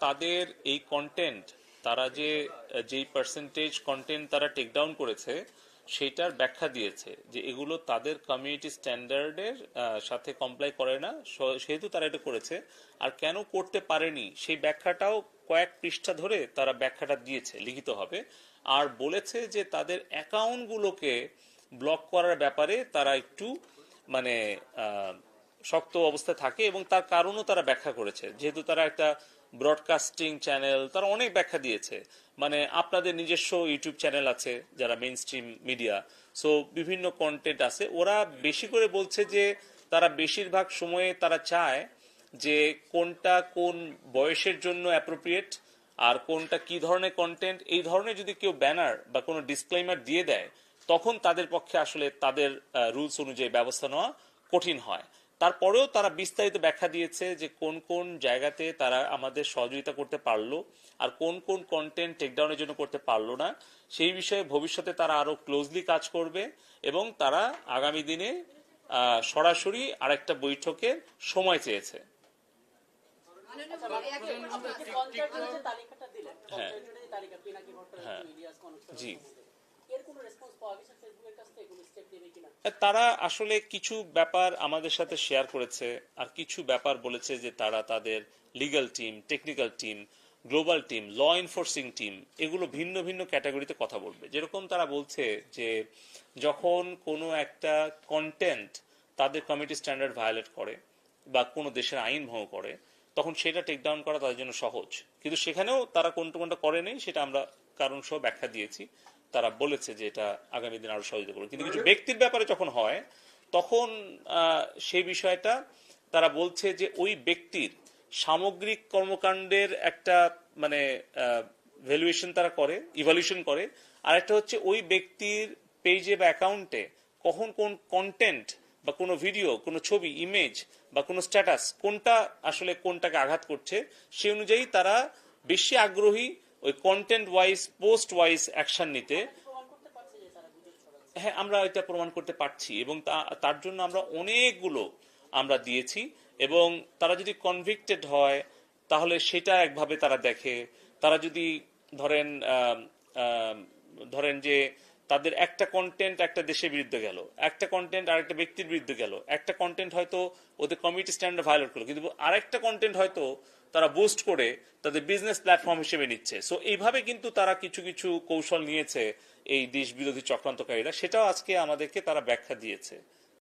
তাদের এই কন্টেন্ট তারা যে, যেই পার্সেন্টেজ কন্টেন্ট তারা টেক ডাউন করেছে, সেটার ব্যাখ্যা দিয়েছে যে এগুলো তাদের কমিউনিটি স্ট্যান্ডার্ডের সাথে কমপ্লাই করে না। সেহেতু তারা এটা করেছে। আর কেন করতে পারেনি, সেই ব্যাখ্যাটাও কয়েক পৃষ্ঠা ধরে তারা ব্যাখ্যাটা দিয়েছে লিখিতভাবে আর বলেছে যে তাদের অ্যাকাউন্টগুলোকে ব্লক করার ব্যাপারে তারা একটু মানে শক্ত অবস্থায় থাকে এবং তার কারণও তারা ব্যাখ্যা করেছে। যেহেতু তারা একটা ব্রডকাস্টিং চ্যানেল তারা অনেক ব্যাখ্যা দিয়েছে। মানে আপনাদের নিজস্ব ইউটিউব চ্যানেল আছে যারা মেইন স্ট্রিম মিডিয়া সো বিভিন্ন কন্টেন্ট আছে। ওরা বেশি করে বলছে যে তারা বেশিরভাগ সময়ে তারা চায় যে কোনটা কোন বয়সের জন্য অ্যাপ্রোপ্রিয়েট আর কোনটা কি ধরনের কন্টেন্ট এই ধরনের যদি কেউ ব্যানার বা কোনো ডিসক্লেমার দিয়ে দেয়, তখন তাদের পক্ষে আসলে তাদের রুলস অনুযায়ী ব্যবস্থা নেওয়া কঠিন হয়। তারপরেও তারা বিস্তারিত ব্যাখ্যা দিয়েছে যে কোন কোন জায়গাতে তারা আমাদের সহযোগিতা করতে পারল আর কোন কোন কন্টেন্ট টেকডাউনের জন্য করতে পারল না, সেই বিষয়ে ভবিষ্যতে তারা আরও ক্লোজলি কাজ করবে এবং তারা আগামী দিনে সরাসরি আরেকটা বৈঠকের সময় চেয়েছে। হ্যাঁ। পঞ্চাশ জনের যে তালিকা পিনাকি ভট্টাচার্য ইলিয়াস কনক জি। এর রেসপন্স পাওয়া গেছে ফেসবুকের কাছ থেকে কোনো স্টেপ নেবে কিনা তারা আসলে কিছু ব্যাপার আমাদের সাথে শেয়ার করেছে আর কিছু ব্যাপার বলেছে যে তারা তাদের legal team technical team global team law enforcing team এগুলো ভিন্ন ভিন্ন ক্যাটাগরিতে কথা বলবে। যেরকম তারা বলছে যে যখন কোনো একটা কন্টেন্ট তাদের কমিটি স্ট্যান্ডার্ড ভায়োলেট করে বা কোনো দেশের আইন ভঙ্গ করে, তখন সেটা টেক ডাউন করা তাদের জন্য সহজ। কিন্তু সেখানেও তারা কোনটা কোনটা করেনি সেটা আমরা কারণ সহ ব্যাখ্যা দিয়েছি। তারা বলেছে যে এটা আগামী দিন আরও সহযোগিতা করবে। কিন্তু কিছু ব্যক্তির ব্যাপারে যখন হয়, তখন সেই বিষয়টা তারা বলছে যে ওই ব্যক্তির সামগ্রিক কর্মকাণ্ডের একটা মানে ভ্যালুয়েশন তারা করে ইভালুয়েশন করে। আর একটা হচ্ছে ওই ব্যক্তির পেজে বা অ্যাকাউন্টে কখন কোন কন্টেন্ট বা কোনো ভিডিও কোনো ছবি ইমেজ বা কোনো স্ট্যাটাস কোনটা আসলে কোনটাকে আঘাত করছে সে অনুযায়ী তারা বেশি আগ্রহী ওই content wise post wise action নিতে। হ্যাঁ আমরা এটা প্রমাণ করতে পারছি এবং তার জন্য আমরা অনেকগুলো আমরা দিয়েছি এবং তারা যদি কনভিক্টেড হয়, তাহলে সেটা একভাবে তারা দেখে। তারা যদি ধরেন ধরেন যে তাদের একটা কন্টেন্ট একটা দেশের বিরুদ্ধে গেল, একটা কন্টেন্ট আর একটা ব্যক্তির বিরুদ্ধে গেল, একটা কন্টেন্ট হয়তো ওদের কমিটি স্ট্যান্ডার্ড ভায়োলেট করল, কিন্তু আরেকটা কন্টেন্ট হয়তো তারা বুস্ট করে তাদের বিজনেস প্ল্যাটফর্ম হিসেবে নিচ্ছে। সো এইভাবে কিন্তু তারা কিছু কিছু কৌশল নিয়েছে এই দেশ বিরোধী চক্রান্তকারীরা, সেটাও আজকে আমাদেরকে তারা ব্যাখ্যা দিয়েছে।